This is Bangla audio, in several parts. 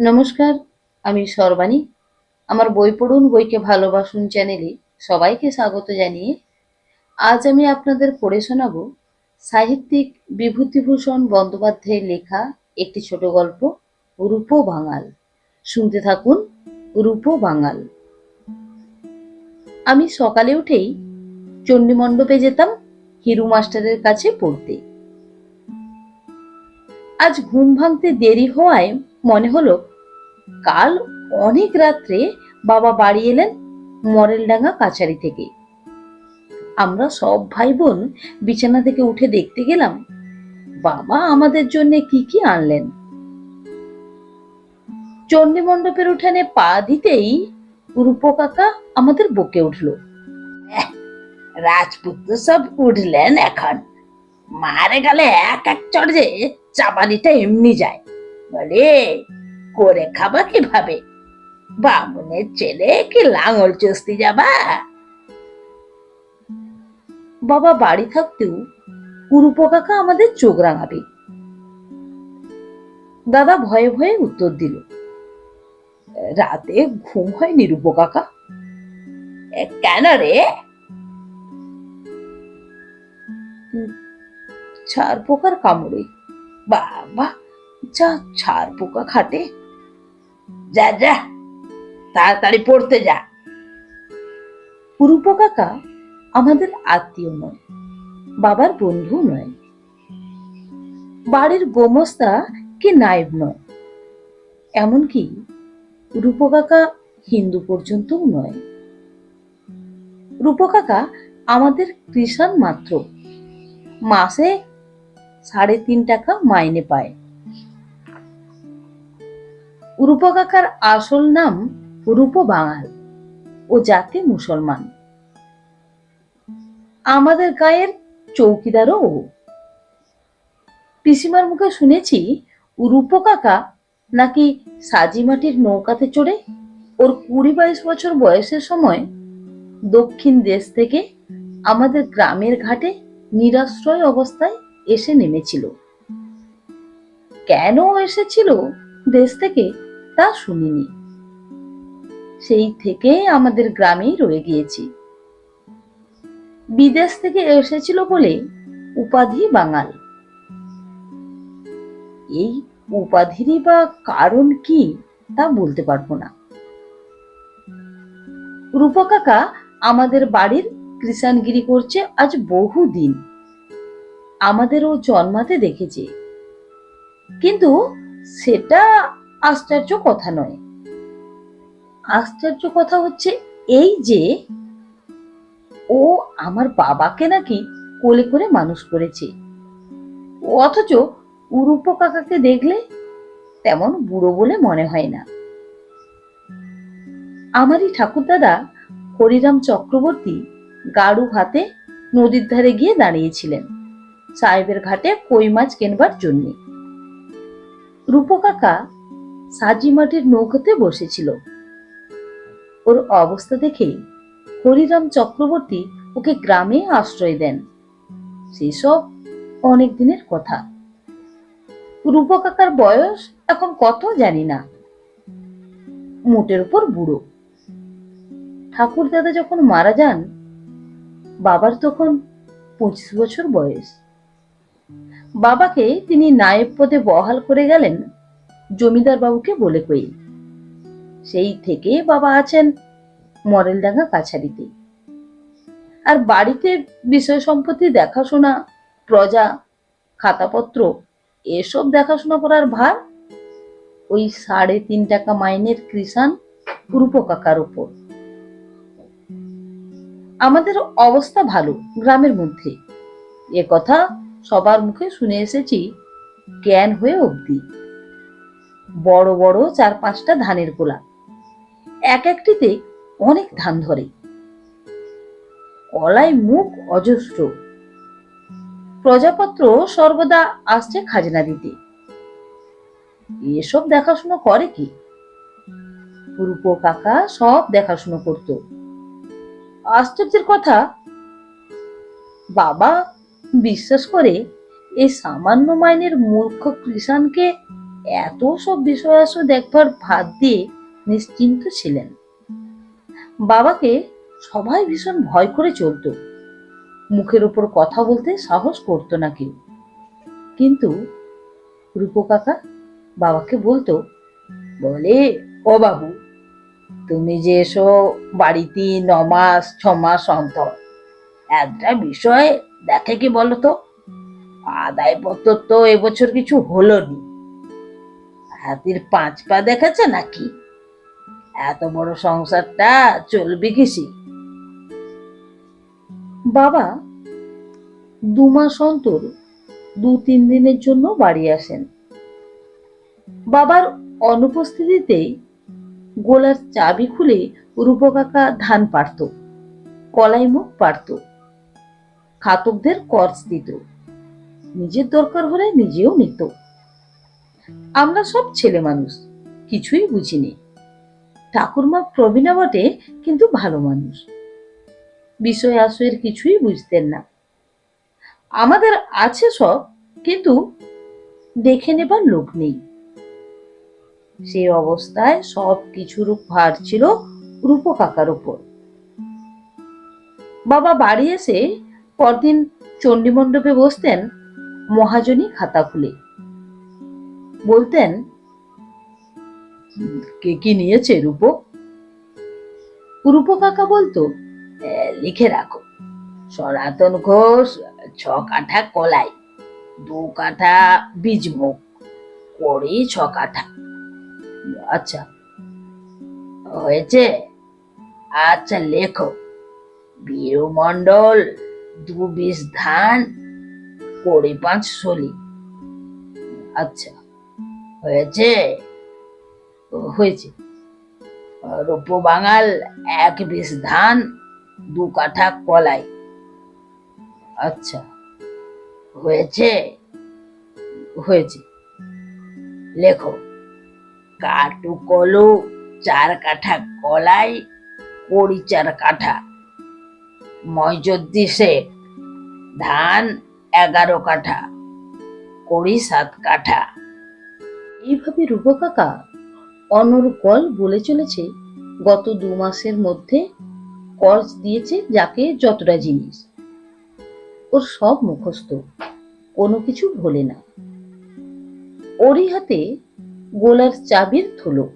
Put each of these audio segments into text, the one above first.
নমস্কার, আমি সর্বাণী। আমার বই পড়ুন, বইকে ভালোবাসুন চ্যানেলে সবাইকে স্বাগত জানিয়ে আজ আমি আপনাদের পড়ে শোনাব সাহিত্যিক বিভূতিভূষণ বন্দ্যোপাধ্যায়ের লেখা একটি ছোট গল্প, রূপো বাঙাল। শুনতে থাকুন, রূপো বাঙাল। আমি সকালে উঠেই চণ্ডীমণ্ডপে যেতাম হিরু মাস্টারের কাছে পড়তে। আজ ঘুম ভাঙতে দেরি হওয়ায় মনে হলো কাল অনেক রাত্রে বাবা বাড়ি এলেন মরেলডাঙ্গা কাছারি থেকে। আমরা সব ভাই বোন বিছানা থেকে উঠে দেখতে গেলাম, বাবা আমাদের জন্য কি কি আনলেন। চণ্ডী মণ্ডপের উঠানে পা দিতেই রূপ কাকা আমাদের বকে উঠল। রাজপুত্র সব উঠলেন এখন। মারে গেলে এক এক চড়ে চাপানিটা এমনি যায়। বলে করে খাবা কীভাবে? বামুনের ছেলে কি লাঙল চস্তি যাবা? বাবা বাড়ি থাকতেও উরুপ কাকা আমাদের চোখ রাঙাবে। দাদা ভয়ে ভয়ে উত্তর দিল রাতে ঘুম হয় নিরূপ কাকা। "এ, কেন রে? "উম, ছাড় পোকার কামড়ে। বাবা যা ছাড় পোকা খাটে। যা যা, তাড়াতাড়ি পড়তে যা। পুরুপ কাকা আমাদের আত্মীয় নয়, বাবার বন্ধু নয়। বাড়ির গোমস্তা কি নায়েব নয়। এমনকি রূপকাকা হিন্দু পর্যন্তও নয়। রূপকাকা আমাদের কৃষাণ মাত্র, মাসে সাড়ে তিন টাকা মাইনে পায়। রূপকাকার আসল নাম রূপ বাঙাল ও জাতি মুসলমান। আমাদের গায়ের চৌকিদারও পিসিমার মুখে শুনেছি রূপ কাকা নাকি সাজি মাটির নৌকাতে চড়ে ওর কুড়ি বাইশ বছর বয়সের সময় দক্ষিণ দেশ থেকে আমাদের গ্রামের ঘাটে নিরাশ্রয় অবস্থায় এসে নেমেছিল। কেন এসেছিল দেশ থেকে তা শুনিনি। সেই থেকে আমাদের গ্রামেই রয়ে গিয়েছি। বিদেশ থেকে এসেছিল বলে উপাধি বাঙাল। এই উপাধিরই বা কারণ কি তা বলতে পারব না। রূপকাকা আমাদের বাড়ির কৃষাণগিরি করছে আজ বহু দিন আমাদের ও জন্মাতে দেখেছে। কিন্তু সেটা আশ্চর্য কথা নয়। আশ্চর্য কথা হচ্ছে এই যে, ও আমার বাবাকে নাকি কোলে করে মানুষ করেছে। অথচ উরূপ কাকাকে দেখলে তেমন বুড়ো বলে মনে হয় না। আমারই ঠাকুরদাদা হরিরাম চক্রবর্তী গাড়ু হাতে নদীর ধারে গিয়ে দাঁড়িয়েছিলেন সাহেবের ঘাটে কই মাছ কেনবার জন্য। রূপকাকা সাজি মাটির নৌকোতে বসেছিল। ওর অবস্থা দেখে হরিরাম চক্রবর্তী ওকে গ্রামে আশ্রয় দেন। সেসব অনেক দিনের কথা। রূপকাকার বয়স এখন কত জানি না। মোটের উপর বুড়ো। ঠাকুর দাদা যখন মারা যান, বাবার তখন পঁচিশ বছর বয়স। বাবাকে তিনি নায়েব পদে বহাল করে গেলেন জমিদার বাবুকে বলে কই। সেই থেকে বাবা আছেন মরেলডাঙ্গা কাছারিতে। আর বাড়িতে বিষয় সম্পত্তি, দেখাশোনা, প্রজা, খাতাপত্র, এসব দেখাশোনা করার ভার ওই সাড়ে তিন টাকা মাইনের কৃষাণ রূপকাকার উপর। আমাদের অবস্থা ভালো গ্রামের মধ্যে। এ কথা সবার মুখে শুনে এসেছি জ্ঞান হয়ে অবধি। বড় বড় চার পাঁচটা ধানের গোলা। এক একটিতে অনেক ধান ধরে। কলায় মুখ অজস্র। প্রজাপত্র সর্বদা আসছে খাজনা দিতে। এসব দেখাশুনো করে কি? রূপ কাকা সব দেখাশুনো করত। আশ্চর্যের কথা, বাবা বিশ্বাস করে এই সামান্য মাইনের মূর্খ কৃষাণকে এত সব বিষয় আসো দেখবার ভাত দিয়ে নিশ্চিন্ত ছিলেন। বাবাকে সবাই ভীষণ ভয় করে চলতো। মুখের ওপর কথা বলতে সাহস করতো না কেউ। কিন্তু রূপো কাকা বাবাকে বলতো, বলে, ও বাবু, তুমি যে এসো বাড়িতে ন মাস অন্তর, একটা বিষয় দেখে কি বলো তো আদায় পত্র তো এবছর কিছু হলো নি হাতির পাঁচ পা দেখেছে নাকি? এত বড় সংসারটা চলবে কিসি? বাবা, দু মাস অন্তর, দু তিন দিনের জন্য বাড়ি আসেন। বাবার অনুপস্থিতিতেই গোলার চাবি খুলে রূপকাকা ধান পারত কলাই মুখ পারত খাতকদের কর্জ দিত, নিজের দরকার হলে নিজেও নিত। আমরা সব ছেলে মানুষ, কিছুই বুঝিনি। ঠাকুরমা প্রবীণা বটে, কিন্তু ভালো মানুষ। বিষয় আশয়ের কিছুই বুঝতেন না। আমাদের আছে সব, কিন্তু দেখে নেবার লোক নেই। সেই অবস্থায় সব কিছুর ভার ছিল রূপ কাকার উপর। বাবা বাড়ি এসে পরদিন চণ্ডী মণ্ডপে বসতেন মহাজনী খাতা খুলে। বলতেন কে কি নিয়েছে রূপ? রূপ কাকা বলতো "এ, লিখে রাখো। সনাতন ঘোষ ছ কাঠা কলাই দু কাঠা বীজমুখ কড়ি ছ কাঠা। আচ্ছা হয়েছে? আচ্ছা লেখো। বীরু মণ্ডল দু বিশ ধান কুড়ি পাঁচ সলি। আচ্ছা হয়েছে? হয়েছে। রূপ বাঙাল এক বিষ ধান, দু কাঠা কলাই। আচ্ছা হয়েছে? হয়েছে। লেখো, কাটু কলু, চার কাঠা কলাই, কড়ি চার কাঠা। ময়জদ্দি শেখ, ধান এগারো কাঠা, কড়ি সাত কাঠা। এইভাবে রূপকাকা অনর্গল বলে চলেছে, গত দু মাসের মধ্যে কর্জ দিয়েছে যাকে যতটা জিনিস। ওর সব মুখস্থ, কোনো কিছু ভোলে না। ওরই হাতে গোলার চাবির থলো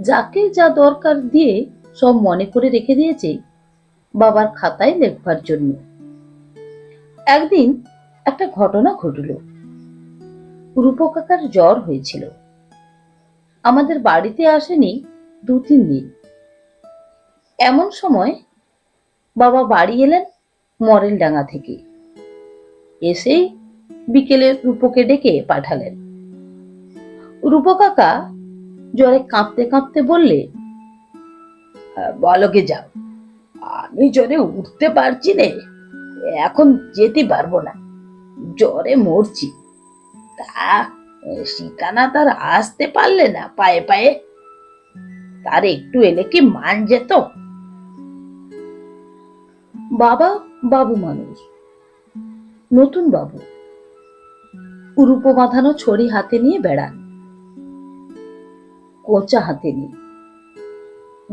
যাকে যা দরকার দিয়ে সব মনে করে রেখে দিয়েছে বাবার খাতায় লেখবার জন্য। একদিন একটা ঘটনা ঘটল। রূপকাকার জ্বর হয়েছিল। আমাদের বাড়িতে আসেনি দু তিন দিন। এমন সময় বাবা বাড়ি এলেন মরেল ডাঙ্গা থেকে। এসেই বিকেলে রূপকে ডেকে পাঠালেন। রূপকাকা জ্বরে কাঁপতে কাঁপতে বললে "আহ, বলো কে যাও। আমি জ্বরে উঠতে পারছি নে। এখন যেতে পারব না। জ্বরে মরছি। তা আসতে পারলে না, পায়ে পায়ে। তার একটু এলে কি মান যেত? বাবা, বাবু মানুষ। নতুন বাবু। বাঁধানো ছড়ি হাতে নিয়ে বেড়ান। কোচা হাতে নিয়ে।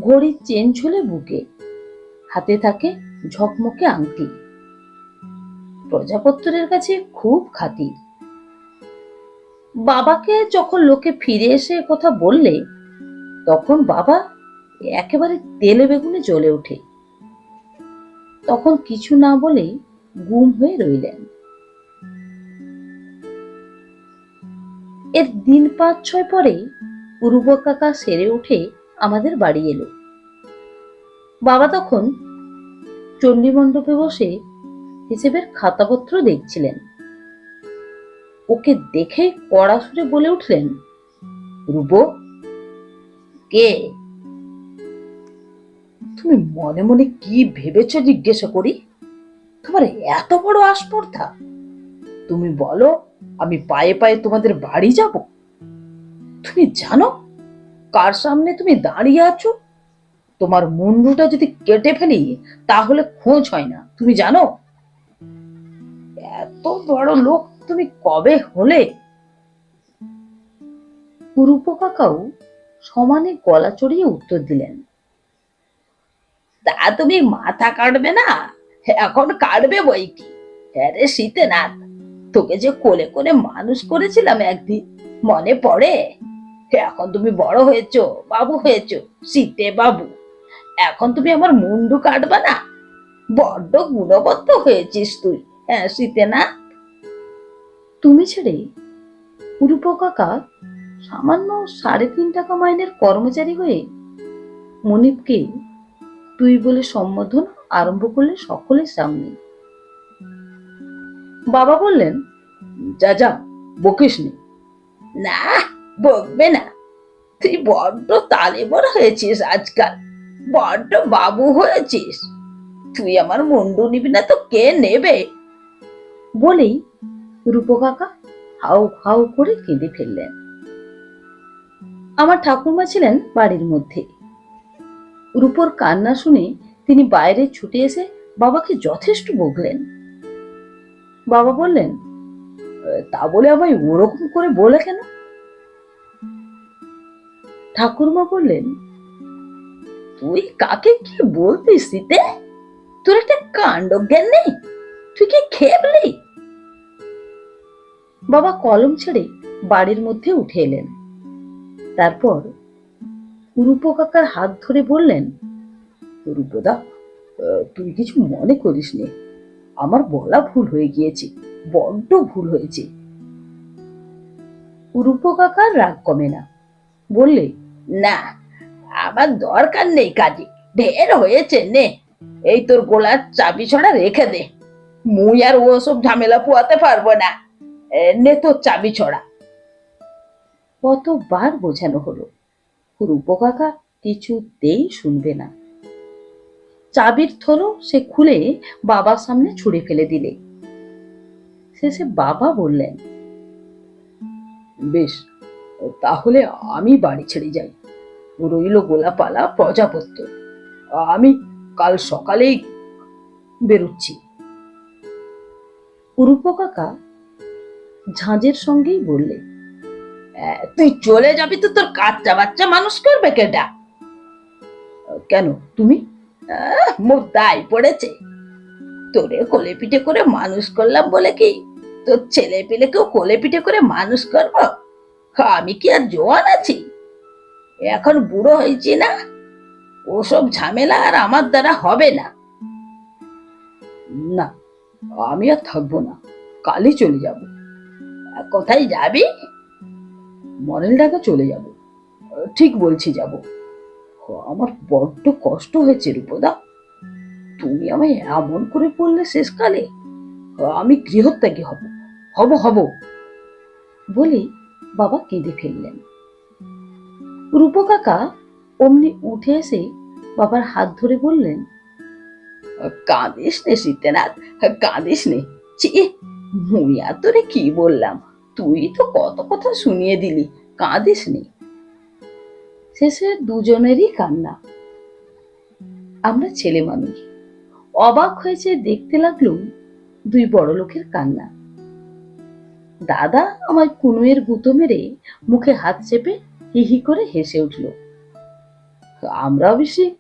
ঘড়ির চেন ঝুলে বুকে। হাতে থাকে ঝকমকে আংটি। প্রজাপত্রের কাছে খুব খাতির। বাবাকে যখন লোকে ফিরে এসে কথা বললে, তখন বাবা একেবারে তেলে বেগুনে জ্বলে ওঠে। তখন কিছু না বলে গুম হয়ে রইলেন। এর দিন পাঁচ, ছয় পরে পূর্ব কাকা সেরে উঠে আমাদের বাড়ি এলো। বাবা তখন চণ্ডী মণ্ডপে বসে হিসেবের খাতাপত্র দেখছিলেন। ওকে দেখে কড়া সুরে বলে উঠলেন রূপ কে? তুমি মনে মনে কি ভেবেছ জিজ্ঞাসা করি? তোমার এত বড় আস্পর্ধা। তুমি বলো, আমি পায়ে পায়ে তোমাদের বাড়ি যাব। তুমি জানো কার সামনে তুমি দাঁড়িয়ে আছো? তোমার মুন্ডুটা যদি কেটে ফেলি, তাহলে খোঁজ হয় না। তুমি জানো? এত বড় লোক তুমি কবে হলে? রূপ কাকাও সমানে গলা চড়িয়ে উত্তর দিলেন, তা তুমি মাথা কাটবে না? এখন কাটবে বই কি? হ্যাঁ রে শীতেনাথ তোকে যে কোলে করে মানুষ করেছিলাম একদিন, মনে পড়ে? এখন তুমি বড় হয়েছো, বাবু হয়েছো শীতে বাবু। এখন তুমি আমার মুন্ডু কাটবা না? বড্ড গুণবদ্ধ হয়েছিস তুই হ্যাঁ শীতে না তুমি ছেড়ে রূপ কাকা সামান্য সাড়ে তিন টাকা মাইনের কর্মচারী হয়ে মনিপকে তুই বলে সম্বোধন আরম্ভ করলে সকলের সামনে। বাবা বললেন, যা যা, বকিস নি, বকবে না। তুই বড্ড তালেবর হয়েছিস আজকাল, বড্ড বাবু হয়েছিস। তুই আমার মুন্ডু নিবি না তো কে নেবে? বলেই রূপ কাকা হাউ হাউ করে কেঁদে ফেললেন। আমার ঠাকুরমা ছিলেন বাড়ির মধ্যে। রূপর কান্না শুনে তিনি বাইরে ছুটে এসে বাবাকে যথেষ্ট বকলেন। বাবা বললেন তা বলে আমায় ওরকম করে বলে কেন? ঠাকুরমা বললেন, তুই কাকে কি বলতিস শীতে তোর একটা কাণ্ড জ্ঞান নেই? তুই কি খেবলি বাবা কলম ছেড়ে বাড়ির মধ্যে উঠে এলেন। তারপর রূপ কাকার হাত ধরে বললেন রূপদা তুই কিছু মনে করিস নে। আমার বলা ভুল হয়ে গিয়েছে, বড্ড ভুল হয়েছে। রূপ কাকার রাগ কমে না। বললে, না, আমার দরকার নেই কাজে, ঢের হয়েছে নে। এই তোর গোলার চাবি ছড়া রেখে দে। মুই আর ওসব ঝামেলা পোয়াতে পারব না। এ, নে তোর চাবি ছড়া। কতবার বোঝানো হলো রূপ কাকা কিছুতেই শুনবে না। চাবির থলো সে খুলে বাবার সামনে ছুঁড়ে ফেলে দিলে। শেষে বাবা বললেন বেশ তাহলে আমি বাড়ি ছেড়ে যাই। রইল গোলাপালা প্রজাপত্য আমি কাল সকালেই বেরোচ্ছি। রূপ কাকা ঝাঁঝের সঙ্গেই বললে তুই চলে যাবি তো তোর কাচ্চা বাচ্চা মানুষ করবে কেটা কেন, তুমি? মোর দায় পড়েছে। তোরে কোলে পিঠে করে মানুষ করলাম বলে কি? তোর ছেলে পেলেকেও কোলে পিঠে করে মানুষ করব? আমি কি আর জোয়ান আছি? এখন বুড়ো হয়েছি না? ওসব ঝামেলা আর আমার দ্বারা হবে না। না, আমি আর থাকব না। কালই চলে যাব। কোথায় যাবি? মডেল ঢাকা চলে যাব। ঠিক বলছি যাব। আমার বড্ড কষ্ট হয়েছে রূপদা। তুমি আমায় এমন করে বললে শেষকালে? আমি গৃহত্যাগী হব। হব হব। বলে বাবা কেঁদে ফেললেন। রূপকাকা অমনি উঠে এসে বাবার হাত ধরে বললেন, কাঁদিস নে শীতেনাথ কাঁদিস নে। চি মুইয়া তোরে কি বললাম? তুই তো কত কথা শুনিয়ে দিলি, কাঁদিস নে। শেষে দুজনেরই কান্না। আমরা ছেলে মানুষ। অবাক হয়েছে দেখতে লাগলুম দুই বড় লোকের কান্না। দাদা আমার কুনুয়ের গুঁতো মেরে মুখে হাত চেপে হিহি করে হেসে উঠল। আমরা অবশ্যই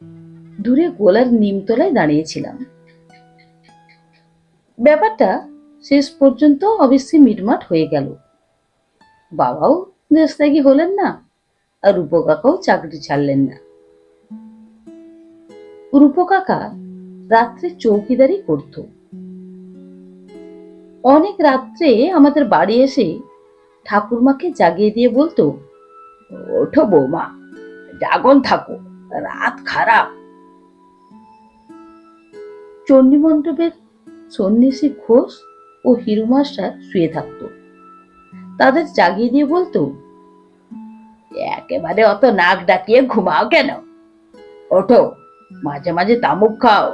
দূরে গোলার নিমতলায় দাঁড়িয়েছিলাম। ব্যাপারটা শেষ পর্যন্ত অবশ্যই মিটমাট হয়ে গেল। বাবাও দেশত্যাগী হলেন না, আর রূপকাকাও চাকরি ছাড়লেন না। রূপকাকা রাত্রে চৌকিদারি করত। অনেক রাত্রে আমাদের বাড়ি এসে ঠাকুরমাকে জাগিয়ে দিয়ে বলতো, ওঠো বৌমা জাগন থাকো, রাত খারাপ। চণ্ডী মণ্ডপের সন্ন্যাসী ঘোষ ও হিরু মাস্টার শুয়ে থাকতো। তাদের জাগিয়ে দিয়ে বলতো, একেবারে অত নাক ডাকিয়ে ঘুমাও কেন? ওঠো, মাঝে মাঝে তামুক খাও,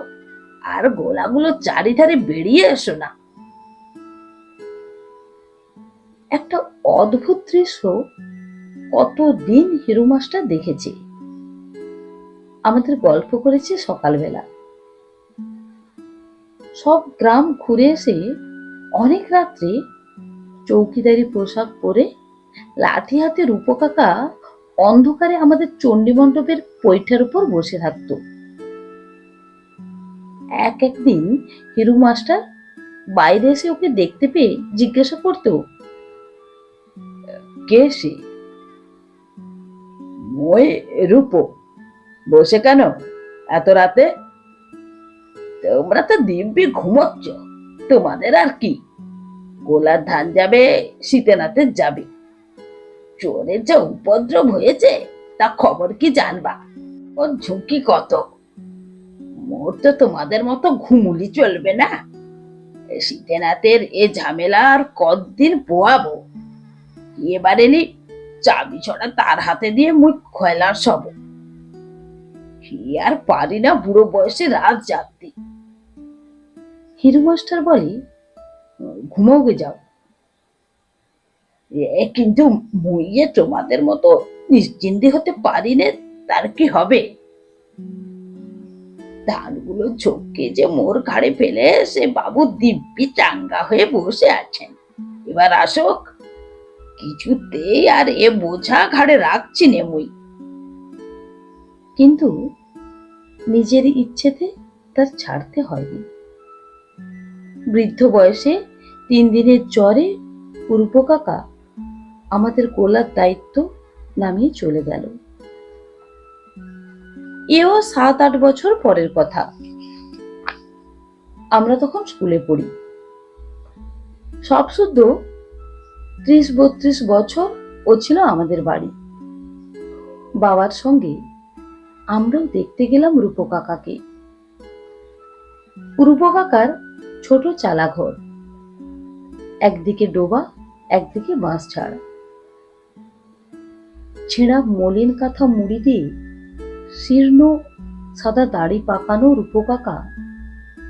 আর গোলাগুলো চারিধারে বেরিয়ে এসো না। একটা অদ্ভুত দৃশ্য কতদিন হিরু মাস্টার দেখেছে। আমাদের গল্প করেছে সকালবেলা। সব গ্রাম ঘুরে এসে অনেক রাত্রে চৌকিদারি পোশাক পরে লাঠি হাতে রূপকাকা অন্ধকারে আমাদের চণ্ডী মণ্ডপের পৈঠার উপর বসে থাকতো। এক একদিন হিরু মাস্টার বাইরে এসে ওকে দেখতে পেয়ে জিজ্ঞাসা করতো, কে সে? রূপ। বসে কেন? এত রাতে তোমরা তো দিব্যি ঘুমোচ্ছ। তোমাদের আর কি? গোলার ধান যাবে শীতেনাথের যাবে। চোরের যা উপদ্রব হয়েছে, তা খবর কি জানবা? ওর ঝুঁকি কত? মোর তো তোমাদের মতো ঘুমুলি চলবে না। শীতেনাথের এ ঝামেলা আর কতদিন পোয়াবো? এবার এলি চাবি ছড়া তার হাতে দিয়ে মুখ খয়লার সব। কি আর পারি না বুড়ো বয়সে রাত জাগতে হিরু মাস্টার বলে ঘুমাওগে যাও। কিন্তু মুইয়ে তোমাদের মতো নিশ্চিন্তি হতে পারি নে, তার কি হবে? ধানগুলো যে মোর ঘাড়ে ফেলে সে বাবু দিব্যি চাঙ্গা হয়ে বসে আছেন। এবার আসুক। কিছুতেই আর এ বোঝা ঘাড়ে রাখছি নে মুই। কিন্তু নিজের ইচ্ছেতে তার ছাড়তে হয়নি। বৃদ্ধ বয়সে তিন দিনের জ্বরে কাকা আমাদের গোলার দায়িত্ব নামিয়ে চলে গেল। এও সাত আট বছর পরের কথা। আমরা তখন স্কুলে পড়ি। সব শুদ্ধ, ত্রিশ বত্রিশ বছর ও ছিল আমাদের বাড়ি। বাবার সঙ্গে আমরাও দেখতে গেলাম রূপকাকাকে রূপকাকার ছোট চালাঘর। একদিকে ডোবা, একদিকে বাঁশ ছাড়া ছেঁড়া মলিন কাঁথা মুড়ি দিয়ে শীর্ণ সাদা দাড়ি পাকানো রূপকাকা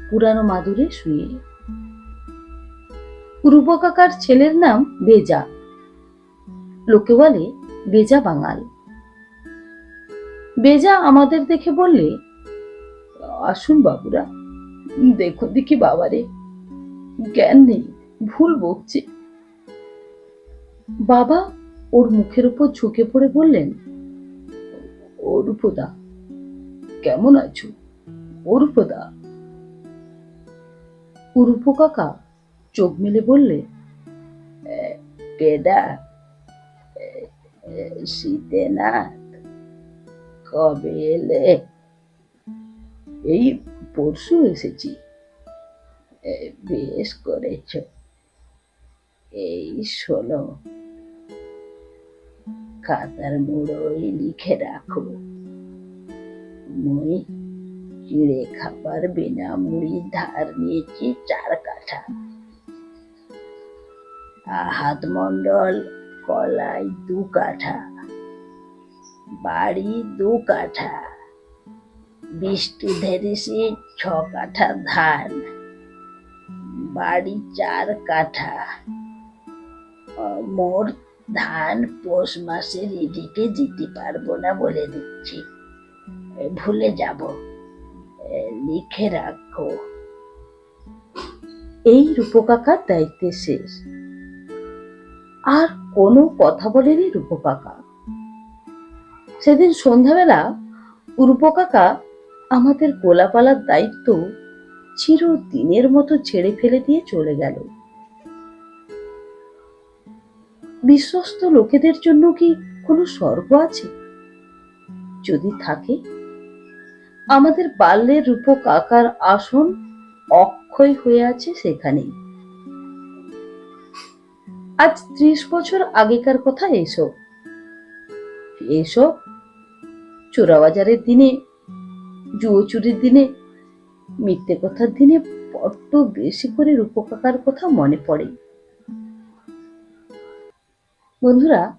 পুরানো মাদুরে শুয়ে। রূপকাকার ছেলের নাম বেজা। লোকে বলে বেজা বাঙাল। বেজা আমাদের দেখে বললে, আসুন বাবুরা দেখো দেখি বাবারে, জ্ঞান নেই, ভুল বকছে। বাবা ওর মুখের উপর ঝুঁকে পড়ে বললেন, ও রূপদা, কেমন আছো? ও রূপদা? রূপ কাকা চোখ মেলে বললে কেডা? শীতে না কবে এলে? এই পরশু এসেছি। বেশ করেছ। এই শোনো, খাতার মুড়োই লিখে রাখো। মুই চিড়ে খাবার বিনা মুড়ি ধার নিয়েছি চার কাঠা। আহাত মন্ডল কলাই দু কাঠা। বাড়ি দু কাঠা। বিষ্টু ধেরিসি ছ কাঠা ধান, বাড়ি চার কাঠা। মোর ধান পৌষ মাসের এদিকে যেতে পারব না বলে দিচ্ছি। ভুলে যাব। লিখে রাখো। এই রূপকাকার দায়িত্বে শেষ। আর কোনো কথা বলেনি রূপকাকা। সেদিন সন্ধ্যাবেলা রূপকাকা আমাদের গোলাপালার দায়িত্ব চিরদিনের মতো ছেড়ে ফেলে দিয়ে চলে গেল। বিশ্বস্ত লোকেদের জন্য কি কোনো স্বর্গ আছে? যদি থাকে, আমাদের বাল্যের রূপ কাকার আসন অক্ষয় হয়ে আছে সেখানেই আজ ত্রিশ বছর আগেকার কথা এসব এসব চোরাবাজারের দিনে জুয়ো চুরির দিনে, মিথ্যে কথার দিনে বড্ড বেশি করে রূপকাকার কথা মনে পড়ে। বন্ধুরা,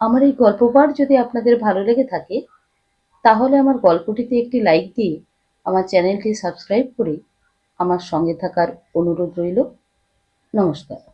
আমার এই গল্প পাঠ যদি আপনাদের ভালো লেগে থাকে, তাহলে আমার গল্পটিতে একটি লাইক দিয়ে আমার চ্যানেলটি সাবস্ক্রাইব করে আমার সঙ্গে থাকার অনুরোধ রইল। নমস্কার।